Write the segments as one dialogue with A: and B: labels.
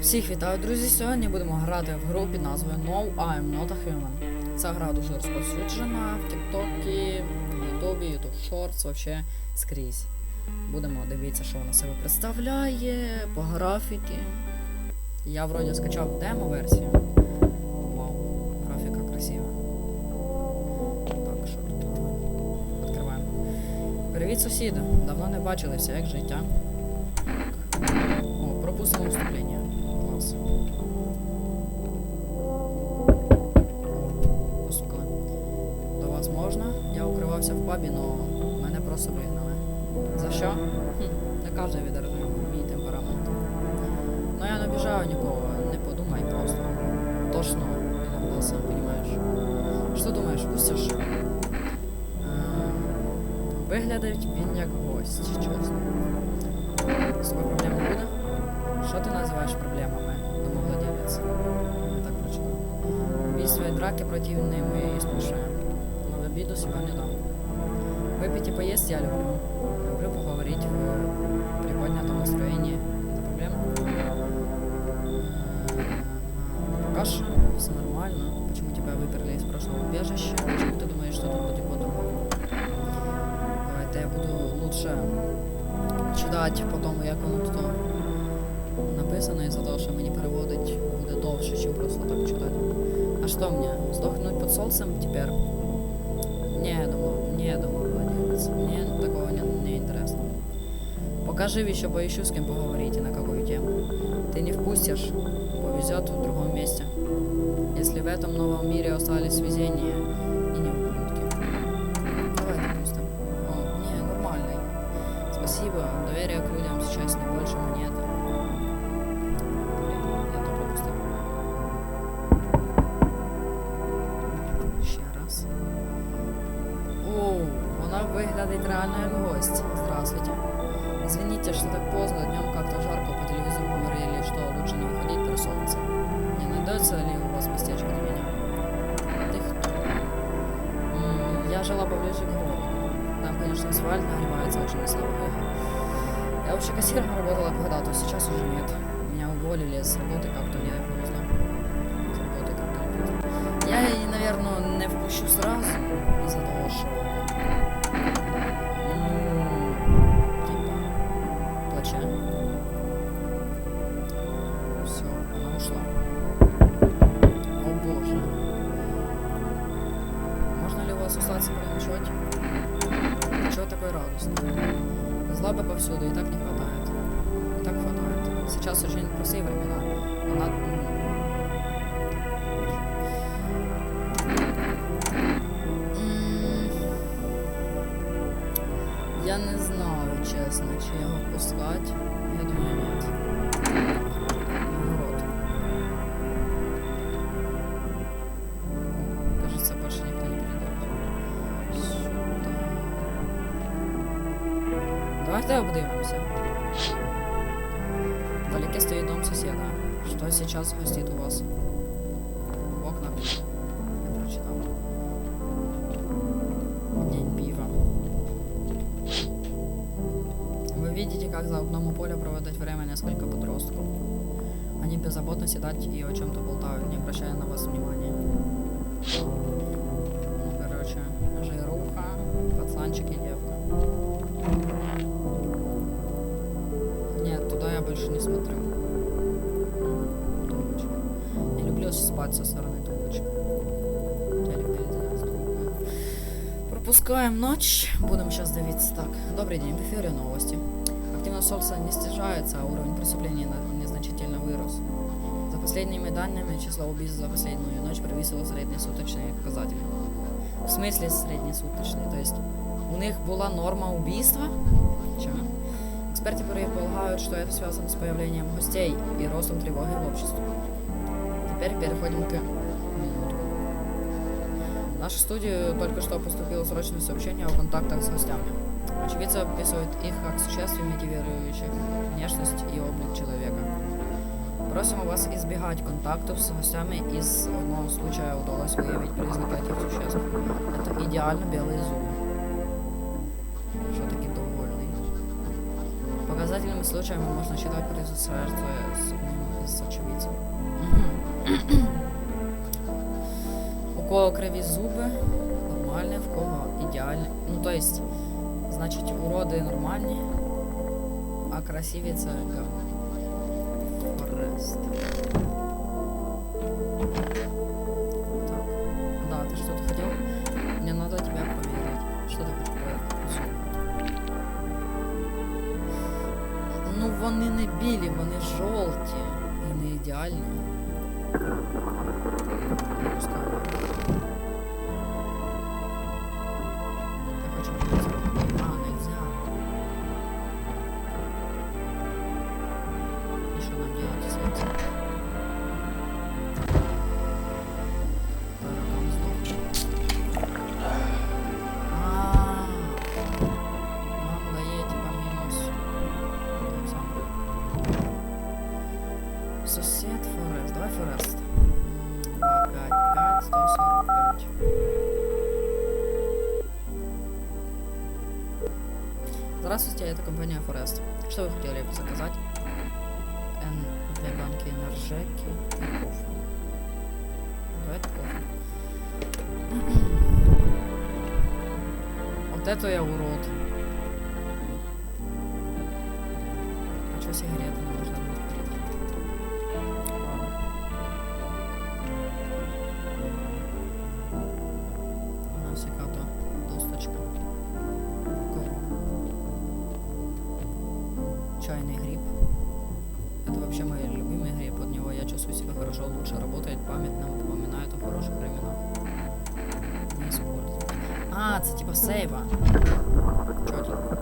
A: Всіх вітаю, друзі! Сьогодні будемо грати в гру під назвою No I'm Not a Human. Ця гра дуже розповсюджена в Тіктокі, в Ютубі, Ютуб Шортс, вообще скрізь. Будемо дивитися, що вона себе представляє, по графіки. Я вроді скачав демо-версію. Вау, графіка красива. Так, що тут? Відкриваємо. Привіт, сусіди! Давно не бачилися, як життя. Так. О, пропустимо вступлення. Клас. Постукали. До вас можна? Я укривався в пабі, но мене просто вигнали. За що? Хм, не кожен відержує мій темперамент. Ну я не обіжаю нікого, не подумай просто. Тошно, иногда сам понимаешь. Що думаєш, пустиш? Виглядить він як гость, чесно. З тобою проблем не буде? Що ти називаєш проблемами? Домовладелець. Я так прочитав. Убийство и драки противные мои есть душе. Но в обиду себя не дам. Выпить и поесть я люблю. Люблю поговорить в приподнятом настроении. Это проблема? Э, Пока что все нормально. Почему тебя выперли из прошлого убежища? Почему ты думаешь, что тут будет по-другому? Давайте я буду лучше читати по тому, як воно тут написано, із-за того, що мені переводить буде довше, ніж просто так читати. А що мені? Здохнуть під солнцем тепер? Не, думаю, не, думаю, владелец. Мне такого не, не интересно. Покажи еще поищу с кем поговорить и на какую тему. Ты не впустишь, повезет в другом месте. Если в этом новом мире остались везения и не ублюдки. Давай допустим. О, не, нормальный. Спасибо. Доверие к людям сейчас не больше монеты. Реально як гость. Здравствуйте. Извините, что так поздно, днем как-то жарко, по телевизору говорили, что лучше не выходить при солнце. Не найдется ли у вас местечко для меня? Ты кто? Я жила поближе к городу. Там, конечно, асфальт нагревается очень слабо. Я вообще кассиром работала когда-то, сейчас уже нет. Меня уволили с работы как-то не поздно. С работы как-то не поздно. Я наверное, не впущу сразу из-за того, що Чего такой радостный? Злобы повсюду, и так не хватает. И так хватает. Сейчас очень непростые времена. Она... м, М, Я не знаю, чесно, чи його впускати. Я думаю, нет. Давайте обдивимося. Вдалеке стоит дом соседа. Что сейчас гостит у вас? В окнах. Я прочитал. День пива. Вы видите, как за окном у поля проводить время несколько подростков. Они беззаботно сидят и о чем-то болтают, не обращая на вас внимания. Ну, короче, жируха, пацанчик и девка. Я больше не смотрю. Не люблю спать со стороны тумбочки. Пропускаем ночь. Будем сейчас дивиться. Так, добрый день, в эфире новости. Активность солнца не снижается, а уровень преступлений на- незначительно вырос. За последними данными, число убийств за последнюю ночь превысило среднесуточные показатели. В смысле среднесуточные? То есть у них была норма убийства? Чё? Эксперты предполагают, что это связано с появлением гостей и ростом тревоги в обществе. Теперь переходим к... В нашу студию только что поступило срочное сообщение о контактах с гостями. Очевидцы описывают их как существ, имитирующих внешность и облик человека. Просим вас избегать контактов с гостями. Из одного случая удалось выявить признаки этих существ. Это идеально белые зубы. Показательным случаем можно считать присутствие с одним из очевидцев. У кого крови зубы нормальные, в кого идеальные. Ну, то есть, значит, уроды нормальные, а красивица говно. Форест. Так. Да, ты что-то хотел? Мне надо тебя проверить. Что такое зубы? вони не білі, вони жовті і не ідеальні. Пускай. Банки энержеки и кофе. Давай это кофе. Вот это я урод. Хорошо, лучше работает, память нам напоминает о хороших временах. Не использую. А, это типа сейва. Чётенько.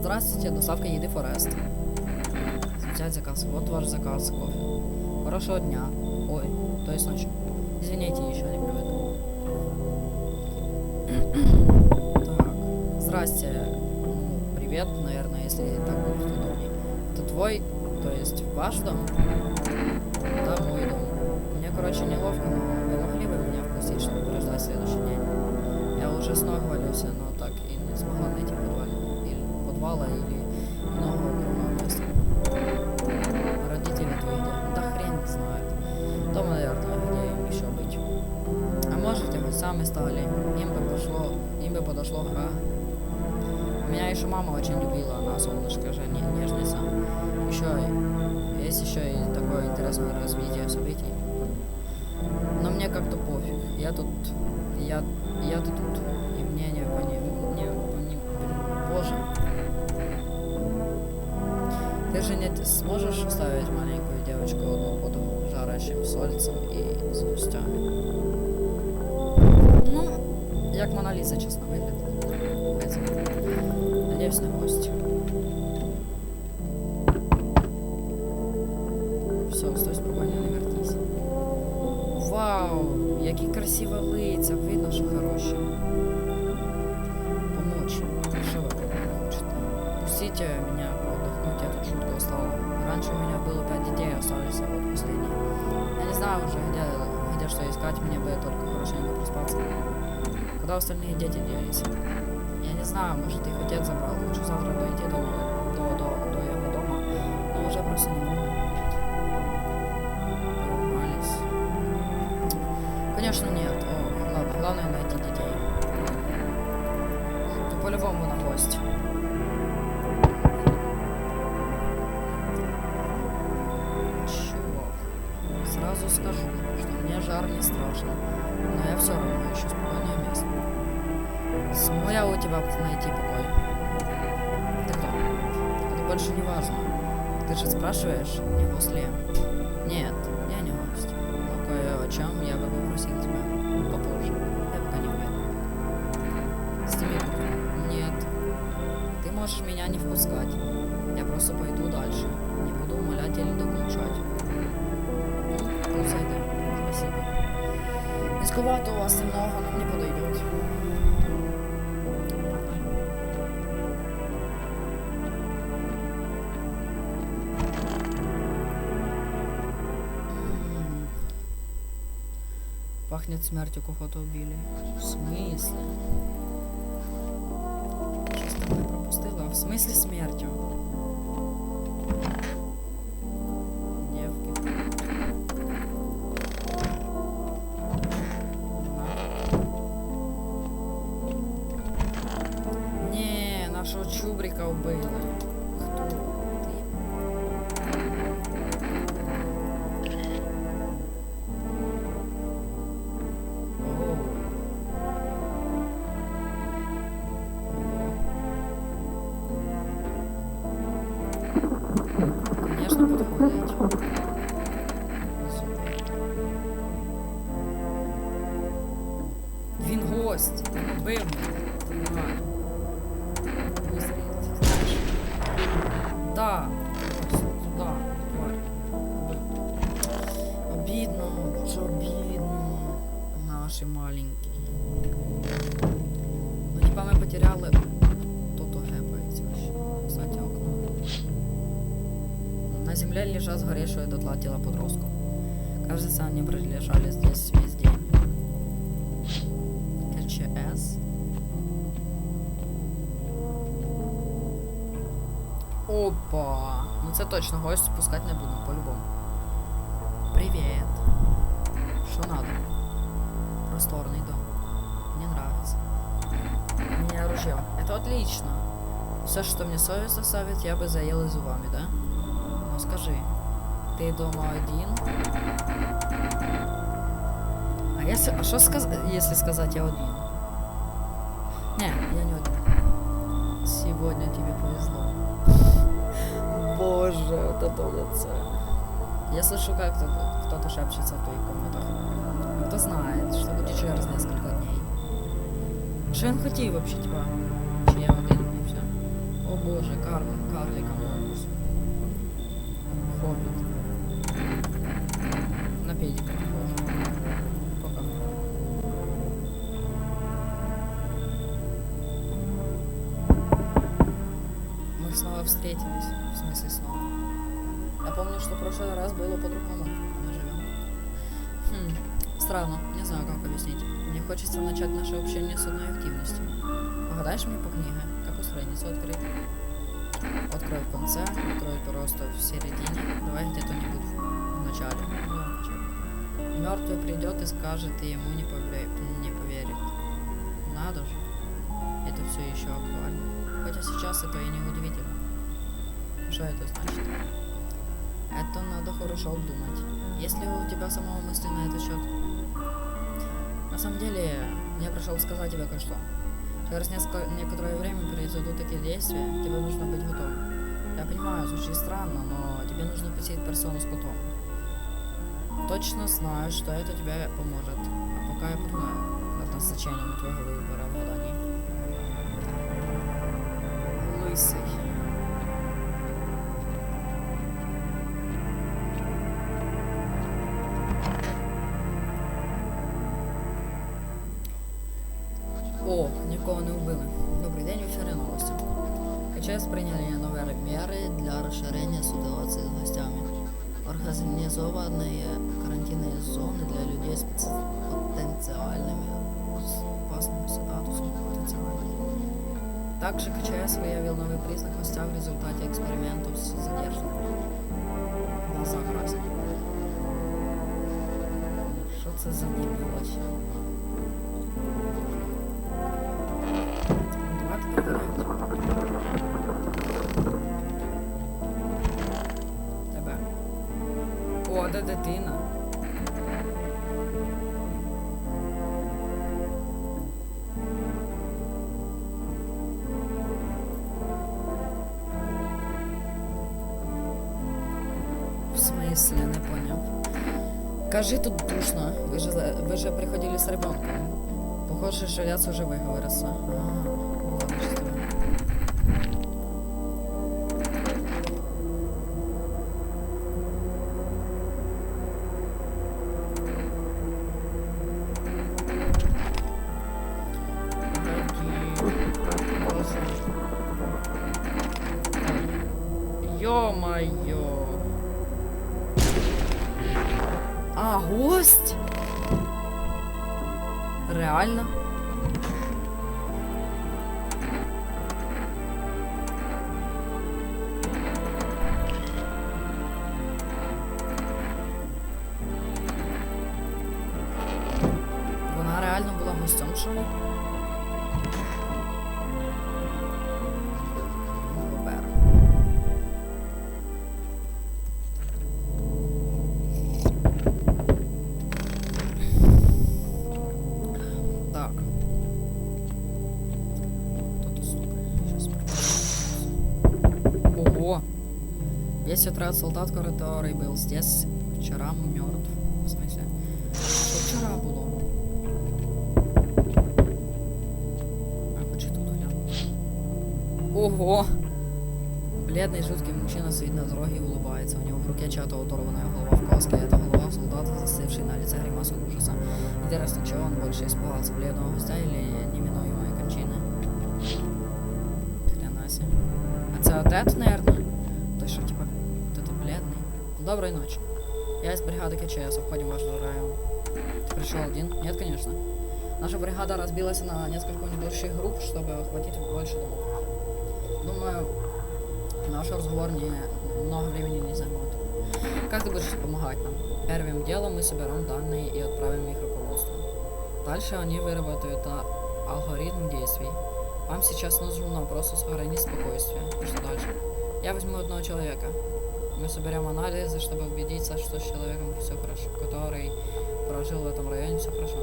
A: Здравствуйте, доставка еды Форест. Взять заказ. Вот ваш заказ кофе. Хорошего дня. Ой, то есть ночи. Извините, еще не привык. Так, здрасте. Ну, привет, наверное, если так будет удобнее. Это твой, то есть ваш дом? Да, мой дом. Мне, короче, неловко, но вы могли бы меня впустить, чтобы подождать следующий день? Я уже с ног валюсь, но так и не смогла найти подвал, или подвала или иного укромного места. Родители твои где? Да хрен знает. Дома, наверное, где еще быть. А может, и хоть сами стали. Ха. Меня еще мама очень любила, она солнышко же, не, нежница. Еще есть еще и такое интересное развитие событий. Но мне как-то пофиг. Я тут, я, я тут, и мне не пони, не, пони, боже. Ты же не сможешь оставить маленькую девочку одну под жарящим сольцем и с густями? Ну, як Мона Ліза, чесно, виглядить. Хай собі. Надіюсь, не гость. Все, стой спокійно, не вертись. Вау, які красиві лиця, видно, що хороші. Помочь. Что вы хочете? Пустите меня отдохнуть, я тут жутко устал. Раньше у меня было пять детей, остались а вот последние. Я не знаю уже, где, где что искать, мне бы только хорошенько проспаться. Куда остальные дети делись? Я не знаю, может их отец забрал. Хочу завтра дойти до, до, до, до его дома, но уже просто не могу. Конечно, нет. О, ладно, главное найти детей. Ты по-любому на гость. Чувак, сразу скажу, что мне жар не страшно, но я все равно. Смогу я у тебя найти покой? Ты кто? Это больше не важно. Ты же спрашиваешь, не после. Нет, я не гость. Но кое о чем я бы попросил тебя попозже. Я пока не уверен. Сними. Нет. Ты можешь меня не впускать. Я просто пойду дальше. Не буду умолять или докучать. Ну, пусть зайдет. Спасибо. Рисковато у вас немного, но мне подойдет. Пахнет смертью, кого-то убили. В смысле? Чисто не пропустила. В смысле смертью? Девки. Не, нашого чубрика вбили. На земле лежат сгоревшие дотла тела подростков. Кажется, они пролежали здесь весь день. КЧС. Опа! Ну це точно гость пускать не будем, по-любому. Привет. Что надо? Просторный дом. Мне нравится. У меня ружье. Это отлично. Все, что мне совесть оставит, я бы заел и зубами, да? Ну скажи, ты дома один? А если, а что сказ... если сказать я один? Не, я не один. Сегодня тебе повезло. Боже, вот это лице. Я слышу, как кто- кто-то шепчется в твоих комнатах. Кто знает, что будет через несколько дней. Що він хотів вообще, типа? Чи я один і все? О боже, Кармен, карлика Моргус. Снова встретились. В смысле снова? Я помню, что в прошлый раз было по-другому. Мы живем. Хм, странно. Не знаю, как объяснить. Мне хочется начать наше общение с одной активности. Погадаешь мне по книге? Какую страницу открыть? Открой в конце, открой просто в середине. Давай где-то-нибудь в начале. В начале. Мертвый придет и скажет, и ему не, пове- не поверит. Надо же. Это все еще актуально. Хотя сейчас это и не удивительно. Что это значит? Это надо хорошо обдумать. Есть ли у тебя самого мысли на этот счет? На самом деле, я пришел сказать тебе кое-что. Через несколько, некоторое время произойдут такие действия, тебе нужно быть готовым. Я понимаю, звучит странно, но тебе нужно посетить персону с котом. Точно знаю, что это тебе поможет. А пока я подумаю над назначением твоего выбора в гадании. Лысый. зони для людей з поц- потенціальними з опасним статусом потенциальными. Также КЧС выявил новый признак хвоста в результате экспериментов с задержанными. Глаза красят. Що це за дебіл вообще? Давайте перевіряти. Тебе. О, де дитина? Смысле, не понял. Кажи, тут душно. Вы же, вы же приходили с ребенком. Похоже, что я уже выговорился. Гостем, что ли? Весь отряд солдат, который был здесь вчера, мертв. Сидит на дороге и улыбается. У него в руке чья-то оторванная голова в каске. Это голова солдата, застывший на лице гримасу ужаса. Интересно, чего он больше испугался? Бледного гостя или неминуемой кончины? Хрена себе. А отец, наверное? Той, що, типа, вот это бледный. Доброй ночи. Я из бригады КЧС, обходим ваш район. Ты пришел один? Нет, конечно. Наша бригада разбилась на несколько небольших групп, чтобы охватить больше домов. Думаю, наш разговор не много времени не займет. Как ты будешь помогать нам? Первым делом мы соберем данные и отправим их руководству. Дальше они выработают а, алгоритм действий. Вам сейчас нужно просто сохранить спокойствие. И что дальше? Я возьму одного человека. Мы соберем анализы, чтобы убедиться, что с человеком все хорошо, который прожил в этом районе, все хорошо.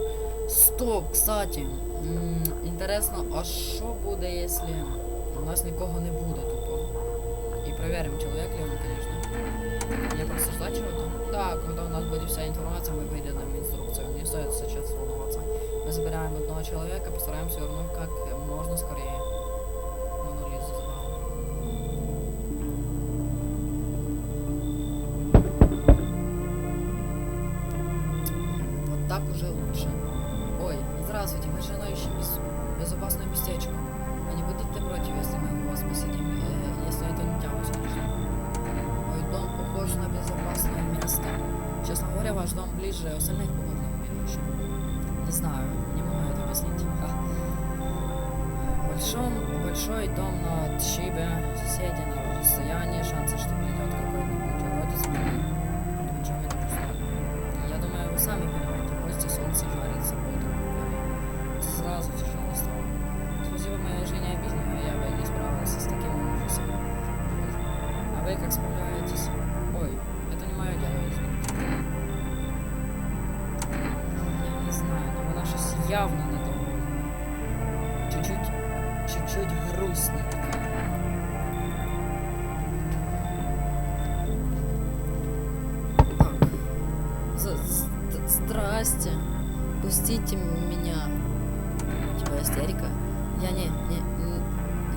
A: Стоп, кстати, м, интересно, а що буде, якщо у нас нікого не буде тупо? И Проверим, человек ли он, конечно. Я просто ждать чего-то? Да, когда у нас будет вся информация, мы выйдем инструкцию. Не стоит сейчас волноваться. Мы забираем одного человека, постараемся вернуть как можно скорее. Вот так уже лучше. Ой, здравствуйте, мы с женой ищем без- безопасное местечко. А не будете против, если мы ваш дом ближе остальных похож на убежище. Не знаю, не могу это объяснить. Ха. Большом, большой дом на отшибе, соседи на расстоянии, шансы, что придет какой-нибудь уродец, ничего явно недовольна. Чуть-чуть, чуть-чуть грустненько. Так. Здрасте. Пустите меня. У тебя истерика? Я не, не,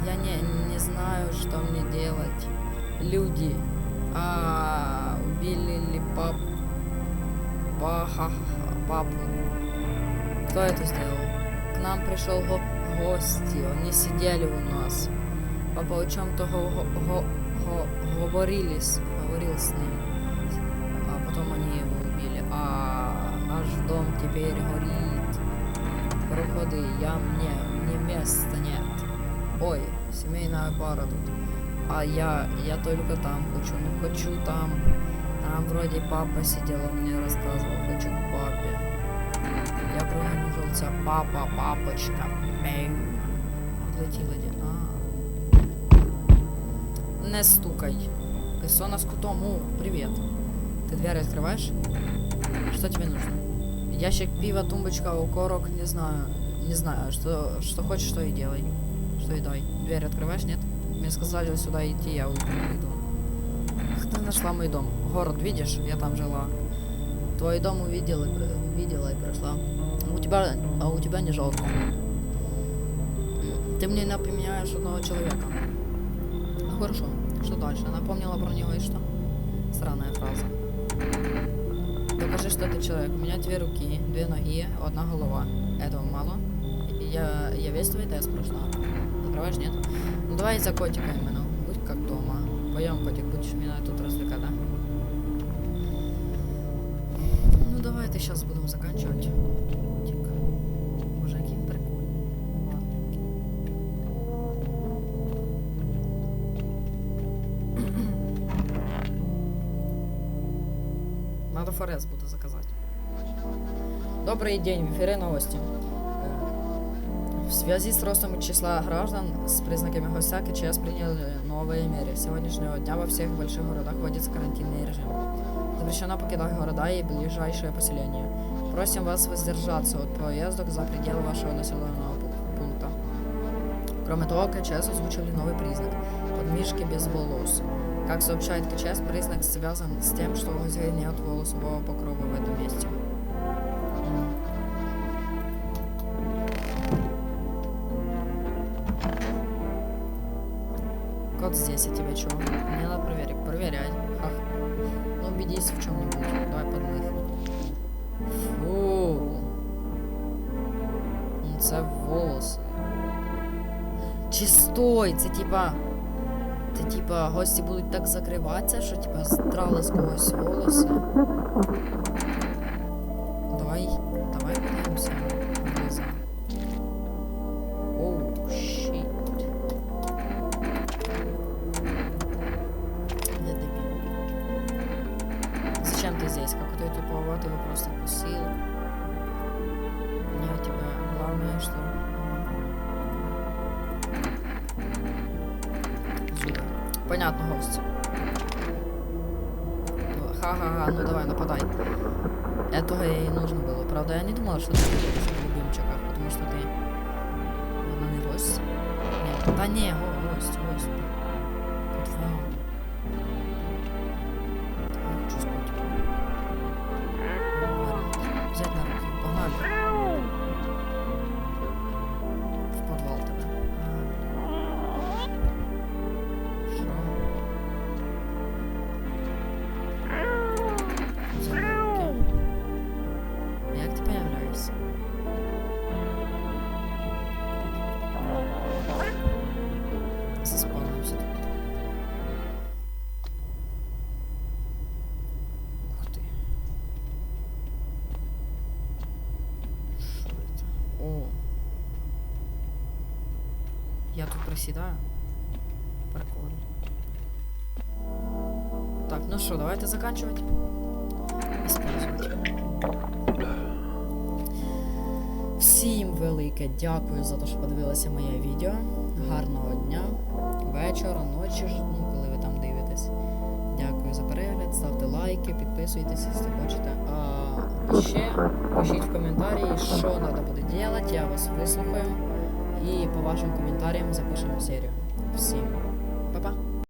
A: я не, не знаю, что мне делать. Люди, а убили ли пап, папу? Кто это сделал? К нам пришел го- гости, они сидели у нас. Папа о чем-то го- го- го- го- говорили с, говорил с ним. А потом они его убили. А наш дом теперь горит. Проходи, я мне, мне места нет. Ой, семейная пара тут. А я, я только там хочу, ну хочу там. Там вроде папа сидел, он мне рассказывал, хочу к папе. Я прогоню жильця. Папа, папочка. Мяу. Отлетіла. А. Не стукай. Песона с кутом. О, привет. Ты дверь открываешь? Что тебе нужно? Ящик пива, тумбочка, укорок, не знаю. Не знаю, что, что хочешь, что и делай. Что и дай. Дверь открываешь, нет? Мне сказали сюда идти, я уйду. Ты нашла мой дом. Город, видишь? Я там жила. Твой дом увидела, увидела и пришла. Тебя, а у тебя не жалко. Ты мне напоминаешь одного человека. Ну хорошо, что дальше? Напомнила про него и что? Странная фраза. Докажи, что ты человек. У меня две руки, две ноги, одна голова. Этого мало? Я, я весь твой тест прошла. Закрываешь, нет? Ну давай за котика именно. Будь как дома. Пойдем, котик, будешь меня тут развлекать, да? Ну давайте сейчас будем заканчивать. Добрый день, в эфире новости. В связи с ростом числа граждан с признаками ГОСТяк и ЧС приняли новые меры. С сегодняшнего дня во всех больших городах вводится карантинный режим. Запрещено покидать города и ближайшие поселения. Просим вас воздержаться от поездок за пределы вашего населенного пу- пункта. Кроме того, КЧС озвучили новый признак – подмышки без волос. Как сообщает КЧС, признак связан с тем, что у гостей нет волосового покрова в этом месте. Здесь, тебе чего? Мне надо проверить. Проверяй. Ах. Ну убедись в чем-нибудь. Давай подмыхни. Фу. Це волоси. Чи стой, це типа. Це типа гості будуть так закриватися, що типа здрали з когось волоси. Ха-ха-ха, ну давай, нападай. Этого ей нужно было. Правда, я не думала, что ты будешь в любимчиках, потому что ты... Она не гость? Нет. Да не, го- гость, гость. Я хочу с Тут. Прикольно. Так, ну що, давайте. Использовать. Всім велике дякую за те, що подивилися моє відео. Гарного дня, вечора, ночі, ну, коли ви там дивитесь. Дякую за перегляд, ставте лайки, підписуйтесь, якщо хочете. А ще пишіть в коментарі, що треба буде робити, я вас вислухаю. І по вашим коментарям запишемо серію. Всім па-па!